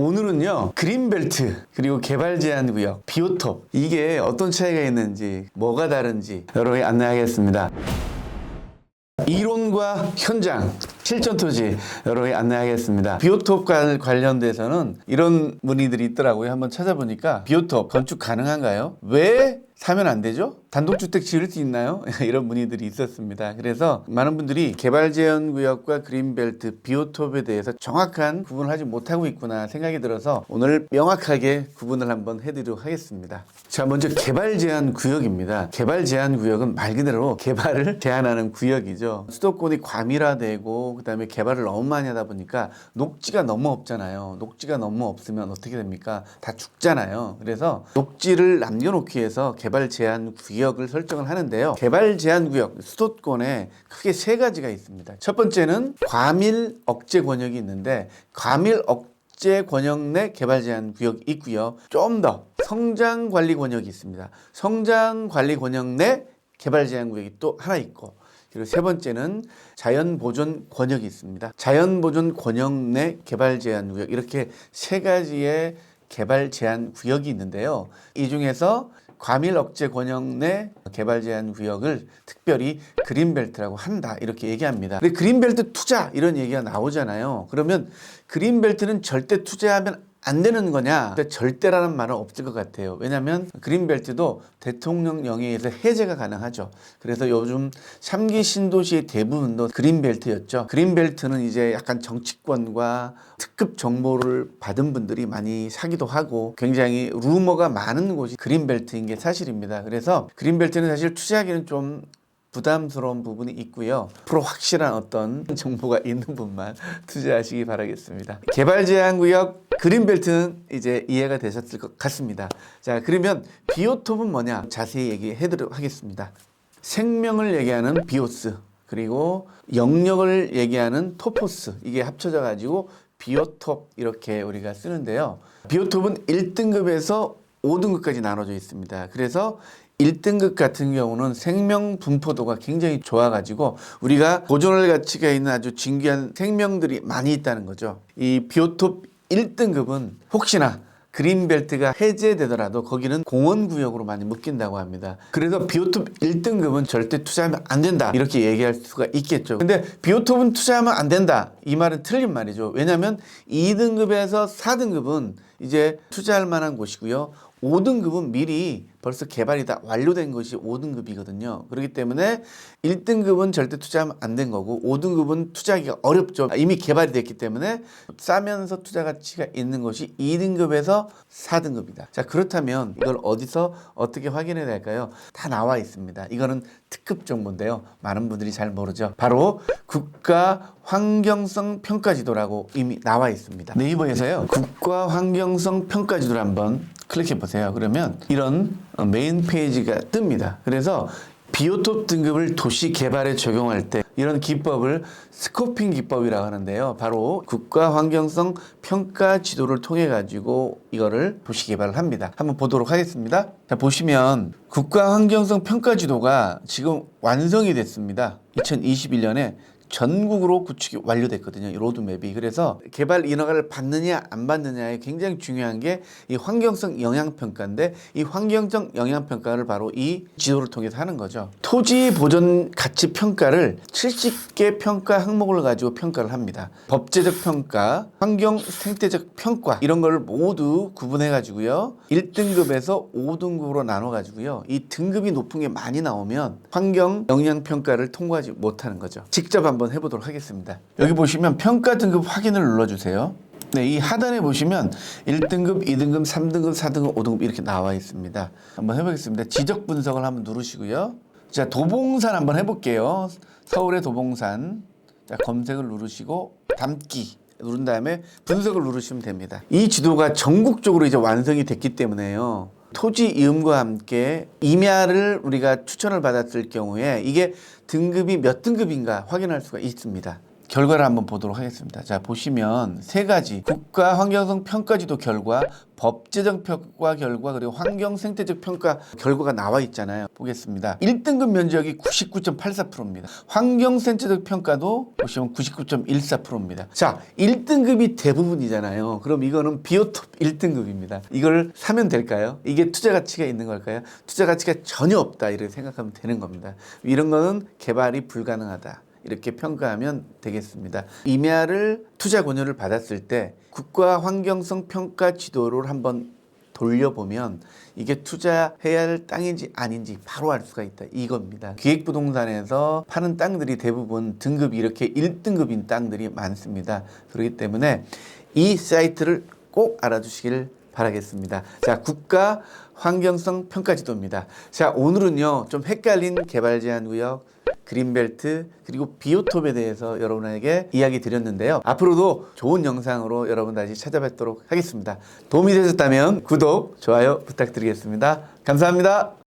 오늘은요 그린벨트 그리고 개발 제한 구역 비오톱 이게 어떤 차이가 있는지 뭐가 다른지 여러분에 안내하겠습니다. 이론과 현장 실전 토지 여러분에 안내하겠습니다. 비오톱과 관련돼서는 이런 문의들이 있더라고요. 한번 찾아보니까 비오톱 건축 가능한가요? 왜 사면 안 되죠? 단독주택 지을 수 있나요? 이런 문의들이 있었습니다. 그래서 많은 분들이 개발 제한 구역과 그린벨트, 비오톱에 대해서 정확한 구분을 하지 못하고 있구나 생각이 들어서 오늘 명확하게 구분을 한번 해드리도록 하겠습니다. 자, 먼저 개발 제한 구역입니다. 개발 제한 구역은 말 그대로 개발을 제한하는 구역이죠. 수도권이 과밀화되고 그다음에 개발을 너무 많이 하다 보니까 녹지가 너무 없잖아요. 녹지가 너무 없으면 어떻게 됩니까? 다 죽잖아요. 그래서 녹지를 남겨놓기 위해서 개발 제한 구역을 설정을 하는데요. 개발 제한 구역 수도권에 크게 세 가지가 있습니다. 첫 번째는 과밀 억제 권역이 있는데 과밀 억제 권역 내 개발 제한 구역이 있고요. 좀 더 성장 관리 권역이 있습니다. 성장 관리 권역 내 개발 제한 구역이 또 하나 있고 그리고 세 번째는 자연 보존 권역이 있습니다. 자연 보존 권역 내 개발 제한 구역 이렇게 세 가지의 개발 제한 구역이 있는데요. 이 중에서 과밀 억제 권역 내 개발 제한 구역을 특별히 그린벨트라고 한다 이렇게 얘기합니다. 그린벨트 투자 이런 얘기가 나오잖아요. 그러면 그린벨트는 절대 투자하면 안 되는 거냐? 근데 절대라는 말은 없을 것 같아요. 왜냐하면 그린벨트도 대통령령에 의해서 해제가 가능하죠. 그래서 요즘 3기 신도시의 대부분도 그린벨트였죠. 그린벨트는 이제 약간 정치권과 특급 정보를 받은 분들이 많이 사기도 하고 굉장히 루머가 많은 곳이 그린벨트인 게 사실입니다. 그래서 그린벨트는 사실 투자하기는 좀 부담스러운 부분이 있고요. 프로 확실한 어떤 정보가 있는 분만 투자하시기 바라겠습니다. 개발 제한 구역 그린벨트는 이제 이해가 되셨을 것 같습니다. 자, 그러면 비오톱은 뭐냐? 자세히 얘기해 드리도록 하겠습니다. 생명을 얘기하는 비오스 그리고 영역을 얘기하는 토포스 이게 합쳐져 가지고 비오톱 이렇게 우리가 쓰는데요. 비오톱은 1등급에서 5등급까지 나눠져 있습니다. 그래서 1등급 같은 경우는 생명 분포도가 굉장히 좋아가지고 우리가 보존할 가치가 있는 아주 진귀한 생명들이 많이 있다는 거죠. 이 비오톱 1등급은 혹시나 그린벨트가 해제되더라도 거기는 공원구역으로 많이 묶인다고 합니다. 그래서 비오톱 1등급은 절대 투자하면 안 된다. 이렇게 얘기할 수가 있겠죠. 근데 비오톱은 투자하면 안 된다. 이 말은 틀린 말이죠. 왜냐하면 2등급에서 4등급은 이제 투자할 만한 곳이고요. 5등급은 미리 벌써 개발이 다 완료된 것이 5등급이거든요. 그렇기 때문에 1등급은 절대 투자하면 안 된 거고 5등급은 투자하기가 어렵죠. 이미 개발이 됐기 때문에 싸면서 투자 가치가 있는 것이 2등급에서 4등급이다. 자, 그렇다면 이걸 어디서 어떻게 확인해야 될까요? 다 나와 있습니다. 이거는 특급 정보인데요. 많은 분들이 잘 모르죠. 바로 국가 환경성 평가 지도라고 이미 나와 있습니다. 네이버에서요. 국가 환경성 평가 지도를 한번 클릭해 보세요. 그러면 이런 어, 메인 페이지가 뜹니다. 그래서 비오톱 등급을 도시 개발에 적용할 때 이런 기법을 스코핑 기법이라고 하는데요. 바로 국가 환경성 평가 지도를 통해 가지고 이거를 도시 개발을 합니다. 한번 보도록 하겠습니다. 자, 보시면 국가 환경성 평가 지도가 지금 완성이 됐습니다. 2021년에 전국으로 구축이 완료됐거든요. 이 로드맵이. 그래서 개발 인허가를 받느냐 안 받느냐에 굉장히 중요한 게 이 환경성 영향평가인데 이 환경적 영향평가를 바로 이 지도를 통해서 하는 거죠. 토지 보존 가치 평가를 70개 평가 항목을 가지고 평가를 합니다. 법제적 평가, 환경 생태적 평가 이런 걸 모두 구분해 가지고요. 1등급에서 5등급으로 나눠 가지고요. 이 등급이 높은 게 많이 나오면 환경 영향 평가를 통과하지 못하는 거죠. 직접 한번 해보도록 하겠습니다. 여기 보시면 평가 등급 확인을 눌러주세요. 네, 이 하단에 보시면 1등급, 2등급, 3등급, 4등급, 5등급 이렇게 나와 있습니다. 한번 해보겠습니다. 지적 분석을 한번 누르시고요. 자, 도봉산 한번 해볼게요. 서울의 도봉산. 자, 검색을 누르시고 담기. 누른 다음에 분석을 누르시면 됩니다. 이 지도가 전국적으로 이제 완성이 됐기 때문에요. 토지 이음과 함께 임야를 우리가 추천을 받았을 경우에 이게 등급이 몇 등급인가 확인할 수가 있습니다. 결과를 한번 보도록 하겠습니다. 자, 보시면 세 가지 국가 환경성 평가지도 결과, 법제적 평가 결과 그리고 환경 생태적 평가 결과가 나와 있잖아요. 보겠습니다. 1등급 면적이 99.84%입니다. 환경 생태적 평가도 보시면 99.14%입니다. 자, 1등급이 대부분이잖아요. 그럼 이거는 비오톱 1등급입니다. 이걸 사면 될까요? 이게 투자 가치가 있는 걸까요? 투자 가치가 전혀 없다 이렇게 생각하면 되는 겁니다. 이런 거는 개발이 불가능하다. 이렇게 평가하면 되겠습니다. 임야를 투자 권유를 받았을 때 국가 환경성 평가 지도를 한번 돌려보면 이게 투자해야 할 땅인지 아닌지 바로 알 수가 있다. 이겁니다. 기획부동산에서 파는 땅들이 대부분 등급이 이렇게 1등급인 땅들이 많습니다. 그렇기 때문에 이 사이트를 꼭 알아주시길 바라겠습니다. 자, 국가 환경성 평가 지도입니다. 자, 오늘은요, 좀 헷갈린 개발 제한 구역, 그린벨트, 그리고 비오톱에 대해서 여러분에게 이야기 드렸는데요. 앞으로도 좋은 영상으로 여러분 다시 찾아뵙도록 하겠습니다. 도움이 되셨다면 구독, 좋아요 부탁드리겠습니다. 감사합니다.